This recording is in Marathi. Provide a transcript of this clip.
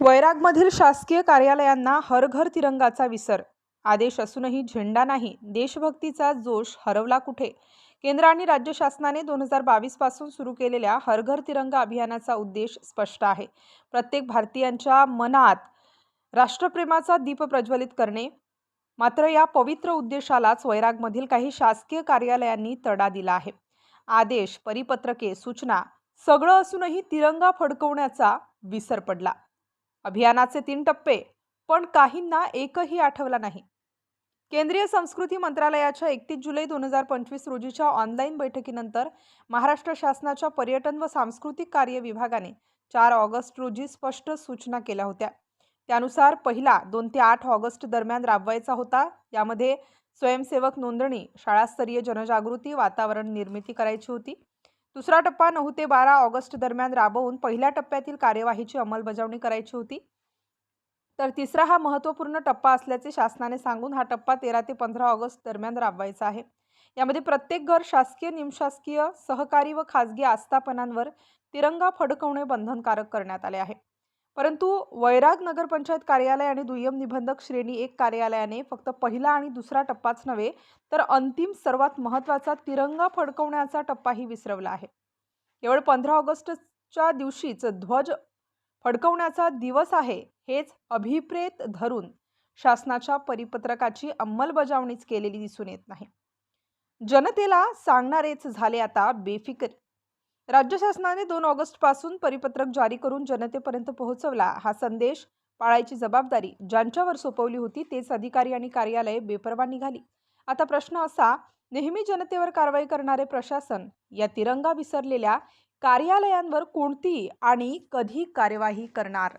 वैरागमधील शासकीय कार्यालयांना हर घर तिरंगाचा विसर. आदेश असूनही झेंडा नाही देशभक्तीचा जोश हरवला कुठे? केंद्र आणि राज्य शासनाने दोन हजार बावीसपासून सुरू केलेल्या हर घर तिरंगा अभियानाचा उद्देश स्पष्ट आहे. प्रत्येक भारतीयांच्या मनात राष्ट्रप्रेमाचा दीप प्रज्वलित करणे मात्र या पवित्र उद्देशालाच वैरागमधील काही शासकीय कार्यालयांनी तडा दिला आहे. आदेश परिपत्रके सूचना सगळं असूनही तिरंगा फडकवण्याचा विसर पडला. अभियानाचे तीन टप्पे पण काहींना एकही आठवला नाही. केंद्रीय संस्कृती मंत्रालयाच्या एकतीस जुलै दोन हजार पंचवीस रोजीच्या ऑनलाईन बैठकीनंतर महाराष्ट्र शासनाच्या पर्यटन व सांस्कृतिक कार्य विभागाने चार ऑगस्ट रोजी स्पष्ट सूचना केल्या होत्या. त्यानुसार पहिला दोन ते आठ ऑगस्ट दरम्यान राबवायचा होता. यामध्ये स्वयंसेवक नोंदणी शाळास्तरीय जनजागृती वातावरण निर्मिती करायची होती. दुसरा टप्पा नऊ ते बारा ऑगस्ट दरम्यान राबवून पहिल्या टप्प्यातील कार्यवाहीची अंमलबजावणी करायची होती. तर तिसरा हा महत्त्वपूर्ण टप्पा असल्याचे शासनाने सांगून हा टप्पा तेरा ते पंधरा ऑगस्ट दरम्यान राबवायचा आहे. यामध्ये प्रत्येक घर शासकीय निमशासकीय सहकारी व खाजगी आस्थापनांवर तिरंगा फडकवणे बंधनकारक करण्यात आले आहे. परंतु वैराग नगरपंचायत कार्यालय आणि दुय्यम निबंधक श्रेणी एक कार्यालयाने फक्त पहिला आणि दुसरा टप्पाच नव्हे तर अंतिम सर्वात महत्त्वाचा तिरंगा फडकवण्याचा टप्पाही विसरवला आहे. केवळ पंधरा ऑगस्टच्या दिवशीच ध्वज फडकवण्याचा दिवस आहे हेच अभिप्रेत धरून शासनाच्या परिपत्रकाची अंमलबजावणीच केलेली दिसून येत नाही. जनतेला सांगणारेच झाले आता बेफिकर राज्य शासनाने दोन ऑगस्टपासून परिपत्रक जारी करून जनतेपर्यंत पोहोचवला. हा संदेश पाळायची जबाबदारी ज्यांच्यावर सोपवली होती तेच अधिकारी आणि कार्यालये बेपरवा निघाली आता प्रश्न असा नेहमी जनतेवर कारवाई करणारे प्रशासन या तिरंगा विसरलेल्या कार्यालयांवर कोणती आणि कधी कार्यवाही करणार?